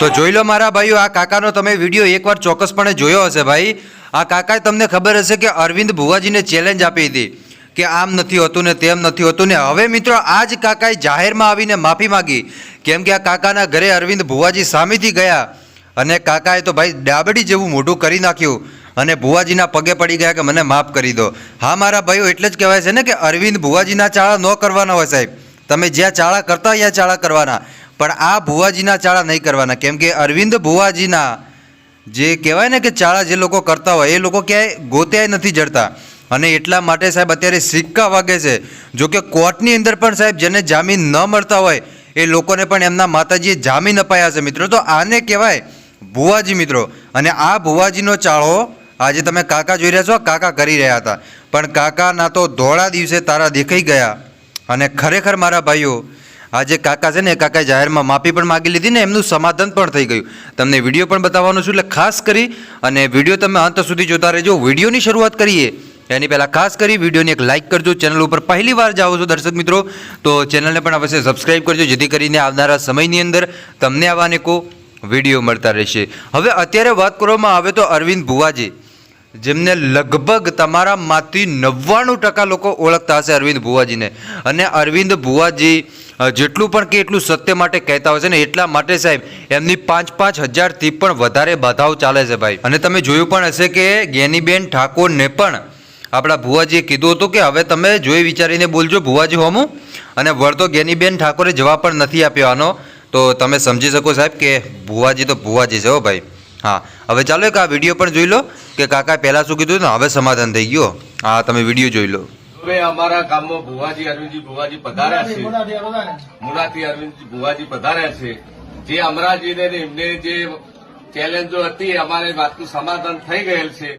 તો જોઈ લો મારા ભાઈઓ, આ કાકાનો તમે વીડિયો એકવાર ચોક્કસપણે જોયો હશે ભાઈ. આ કાકાએ તમને ખબર હશે કે અરવિંદ ભુવાજીને ચેલેન્જ આપી હતી કે આમ નથી હોતું ને તેમ નથી હોતું ને હવે મિત્રો આ જ કાકાએ જાહેરમાં આવીને માફી માગી. કેમ કે આ કાકાના ઘરે અરવિંદ ભુવાજી સામેથી ગયા અને કાકાએ તો ભાઈ ડાબડી જેવું મોઢું કરી નાખ્યું અને ભુવાજીના પગે પડી ગયા કે મને માફ કરી દો. હા, મારા ભાઈઓ, એટલે જ કહેવાય છે ને કે અરવિંદ ભુવાજીના ચાળા ન કરવાના હોય સાહેબ. તમે જ્યાં ચાળા કરતા ત્યાં ચાળા કરવાના. પણ આ ભુવાજીના ચાળા નહીં કરવાના. કેમ કે અરવિંદ ભુવાજીના જે કહેવાય ને કે ચાળા જે લોકો કરતા હોય, એ લોકો ક્યાંય ગોત્યાય નથી જડતા. અને એટલા માટે સાહેબ અત્યારે સિક્કા વાગે છે. જો કે કોર્ટની અંદર પણ સાહેબ જેને જામીન ન મળતા હોય, એ લોકોને પણ એમના માતાજીએ જામીન અપાયા છે મિત્રો. તો આને કહેવાય ભુવાજી મિત્રો. અને આ ભુવાજીનો ચાળો આજે તમે કાકા જોઈ રહ્યા છો કાકા કરી રહ્યા હતા. પણ કાકાના તો ધોળા દિવસે તારા દેખાઈ ગયા. અને ખરેખર મારા ભાઈઓ આજે કાકા છે ને, એ કાકાએ જાહેરમાં માફી પણ માગી લીધી ને, એમનું સમાધાન પણ થઈ ગયું. તમને વીડિયો પણ બતાવવાનું છું, એટલે ખાસ કરી, અને વીડિયો તમે અંત સુધી જોતા રહેજો. વિડીયોની શરૂઆત કરીએ. એની પહેલાં ખાસ કરી, વિડીયોને એક લાઇક કરજો, ચેનલ ઉપર પહેલી વાર જાઓ છો દર્શક મિત્રો, તો ચેનલને પણ અવશ્ય સબસ્ક્રાઇબ કરજો, જેથી કરીને આવનારા સમયની અંદર તમને આવા અનેકો વીડિયો મળતા રહેશે. હવે અત્યારે વાત કરવામાં આવે તો અરવિંદ ભુવાજી. જેમને લગભગ તમારામાંથી નવ્વાણું ટકા લોકો ઓળખતા હશે અરવિંદ ભુવાજીને. અને અરવિંદ ભુવાજી જેટલું પણ કે એટલું સત્ય માટે કહેતા હોય છે ને એટલા માટે સાહેબ, એમની પાંચ પાંચ હજારથી પણ વધારે બાધાઓ ચાલે છે ભાઈ. અને તમે જોયું પણ હશે કે જ્ઞાનીબેન ઠાકોરને પણ આપણા ભુવાજીએ કીધું હતું કે હવે તમે જોઈ વિચારીને બોલજો ભુવાજી હોમું. અને વળતો જ્ઞાનીબેન ઠાકોરે જવાબ પણ નથી આપ્યો આનો. તો તમે સમજી શકો સાહેબ કે ભુવાજી તો ભુવાજી છે હો ભાઈ. હા હવે ચાલો એક આ વીડિયો પણ જોઈ લો કે કાકા પહેલાં શું કીધું ને હવે સમાધાન થઈ ગયો. હા તમે વીડિયો જોઈ લો. હવે અમારા ગામમાં ભુવાજી અરવિંદજી ભુવાજી પધાર્યા છે. મુનાથી અરવિંદજી ભુવાજી પધાર્યા છે. જે અમરાજીને ને એમને જે ચેલેન્જો હતી અમારે વાતનું સમાધાન થઈ ગયેલ છે.